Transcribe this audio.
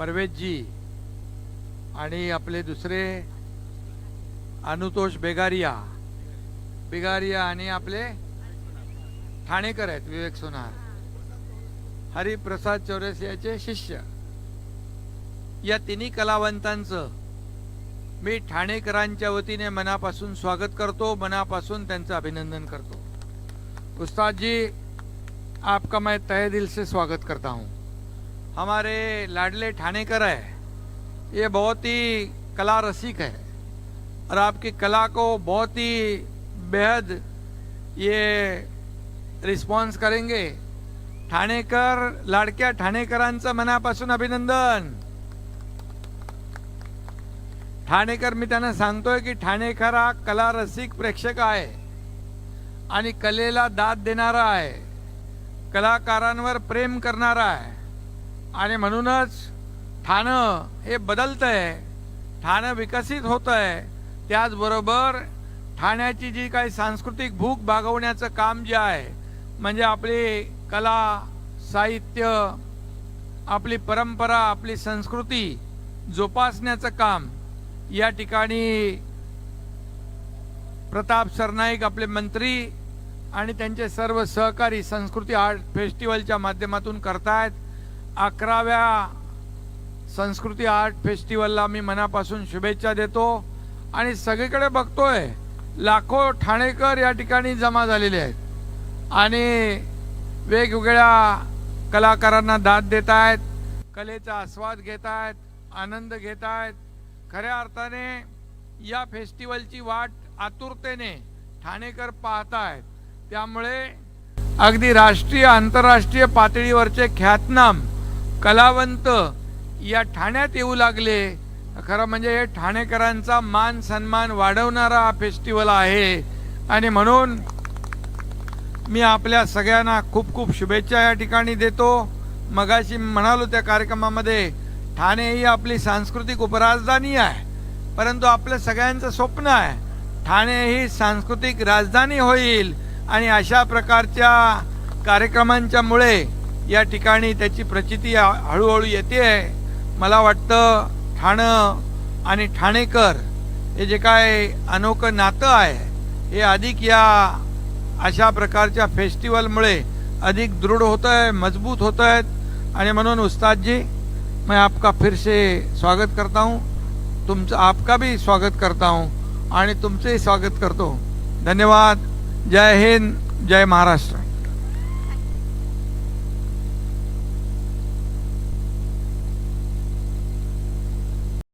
परवेजजी आणि आपले दुसरे अनुतोष बेगारिया. बेगारिया आणि आपले ठाणेकर आहेत विवेक सोनार. हरिप्रसाद चौरसियाचे शिष्य. या तिन्ही कलावंतांचं मी ठाणेकरांच्या वतीने मनापासून स्वागत करतो मनापासून त्यांचं अभिनंदन करतो. उस्ताद जी आपका मैं तहे दिल से स्वागत करता हूँ. हमारे लाडले ठाणेकर है। ये बहुत ही कला रसिक है। और आपकी कला को बहुत ही बेहद ये रिस्पॉन्स करेंगे। ठाणेकर लाडक्या ठाणेकरांचं मनापासून अभिनंदन। ठाणेकर मी त्यांना सांगतोय की ठाणेकर हा कला रसिक प्रेक्षक आहे आणि कलेला दाद देणारा आहे. कलाकारांवर प्रेम करणारा आहे. आणि म्हणूनच ठाणं हे बदलतं आहे ठाणं विकसित होत आहे त्याचबरोबर ठाण्याची जी काही सांस्कृतिक भूक भागवण्याचं काम जे आहे म्हणजे आपली कला साहित्य आपली परंपरा आपली संस्कृती जोपासण्याचं काम या ठिकाणी प्रताप सरनाईक आपले मंत्री आणि त्यांचे सर्व सहकारी संस्कृती आर्ट फेस्टिवलच्या माध्यमातून करतायत. अकराव्या संस्कृती आर्ट फेस्टिवलला मी मनापासून शुभेच्छा देतो आणि सगळीकडे बघतोय लाखो ठाणेकर या ठिकाणी जमा झालेले आहेत. आणि वेगवेगळ्या कलाकारांना दाद देत आहेत कलेचा आस्वाद घेत आहेत आनंद घेत आहेत खऱ्या अर्थाने या फेस्टिवलची वाट आतुरतेने ठाणेकर पाहत आहेत त्यामुळे अगदी राष्ट्रीय आंतरराष्ट्रीय पातळीवरचे ख्यातनाम कलावंत या ठाण्यात येऊ लागले. खरं म्हणजे हे ठाणेकरांचा मान सन्मान वाढवणारा हा फेस्टिवल आहे. आणि म्हणून मी आपल्या सगळ्यांना खूप खूप शुभेच्छा या ठिकाणी देतो. मगाशी म्हणालो त्या कार्यक्रमामध्ये ठाणे ही आपली सांस्कृतिक उपराजधानी आहे. परंतु आपलं सगळ्यांचं स्वप्न आहे ठाणे ही सांस्कृतिक राजधानी होईल. आणि अशा प्रकारच्या कार्यक्रमांच्यामुळे या ठिकाणी त्याची प्रचिती हळूहळू येते आहे. मला वाटतं ठाणं आणि ठाणेकर हे जे काय अनोखं नातं आहे हे अधिक या अशा प्रकारच्या फेस्टिवलमुळे अधिक दृढ होत आहे मजबूत होत आहेत आणि म्हणून उस्तादजी मैं आपका फिर से स्वागत करता हूँ. तुमचं आपका भी स्वागत करता हूँ आणि तुमचंही स्वागत करतो धन्यवाद. जय हिंद जय महाराष्ट्र.